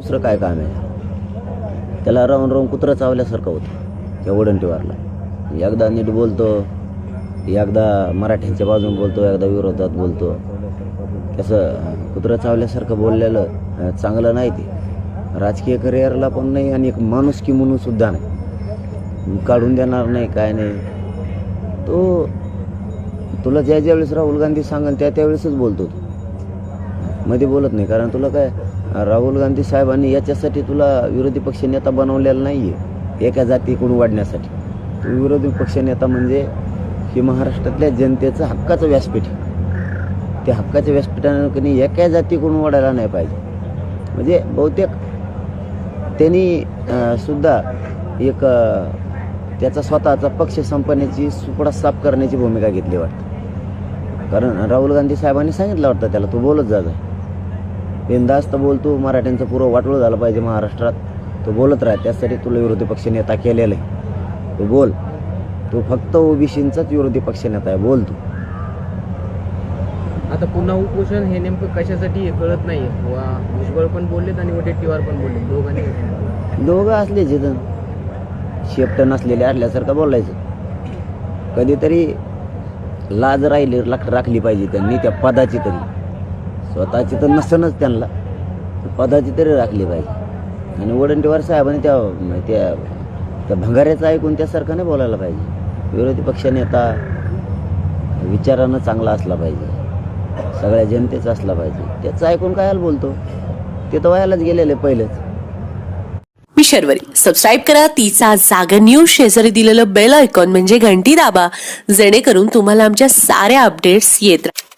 दुसरं काय काम आहे? त्याला राहून राहून कुत्रं चावल्यासारखं होतं. त्या वडंटीवारला. एकदा नीट बोलतो एकदा मराठ्यांच्या बाजून बोलतो एकदा विरोधात बोलतो. तसं कुत्रं चावल्यासारखं बोललेलं चांगलं नाही ते. राजकीय करिअरला पण नाही आणि एक माणुसकी म्हणून सुद्धा नाही. काढून देणार नाही काय नाही. तो तुला ज्या ज्यावेळेस राहुल गांधी सांगेल त्या त्यावेळेसच बोलतो तू. मध्ये बोलत नाही कारण तुला काय राहुल गांधी साहेबांनी याच्यासाठी तुला विरोधी पक्ष नेता बनवलेला नाही आहे एका जातीकडून वाढण्यासाठी. तू विरोधी पक्ष नेता म्हणजे हे महाराष्ट्रातल्या जनतेचं हक्काचं व्यासपीठ त्या हक्काच्या व्यासपीठानं कधी एका जातीकडून वाढायला नाही पाहिजे. म्हणजे बहुतेक त्यांनी सुद्धा एक त्याचा स्वतःचा पक्ष संपण्याची सुपडा साफ करण्याची भूमिका घेतली वाटतं. कारण राहुल गांधी साहेबांनी सांगितलं वाटतं त्याला तू बोलत जा. जा. बिनधास्त बोलतो मराठ्यांचं पुरं वाटोळं झालं पाहिजे महाराष्ट्रात. तो बोलत राह त्यासाठी तुला विरोधी पक्ष नेता केलेला आहे. तू बोल. तू फक्त ओबीसींचाच विरोधी पक्ष नेता आहे बोल तू. आता पुन्हा उपोषण हे नेमकं कशासाठी हे कळत नाही भुजबळ पण बोललेत आणि वडेट्टीवार पण बोलले दोघांनी दोघं असले जिथं शेपट नसलेले असल्यासारखं बोलायचं. कधीतरी लाज राहिली राख राखली पाहिजे त्यांनी त्या पदाची तरी. स्वतःची तर नसतनच त्यांना. पदाची तरी राखली पाहिजे. आणि वडंटीवार साहेबांनी त्या त्या त्या भंगाऱ्याचं ऐकून त्यासारखं नाही बोलायला पाहिजे. विरोधी पक्षनेता विचारानं चांगला असला पाहिजे. सगळ्या जनतेचा असला पाहिजे. त्याचं ऐकून काय बोलतो? ते तर व्हायलाच गेलेले पहिलेच. मी शर्वरी. सबस्क्राईब करा. तिचा जागा न्यूज शेजारी दिलेलं बेल आयकॉन म्हणजे घंटी दाबा. जेणेकरून तुम्हाला आमच्या साऱ्या अपडेट्स येत राहतील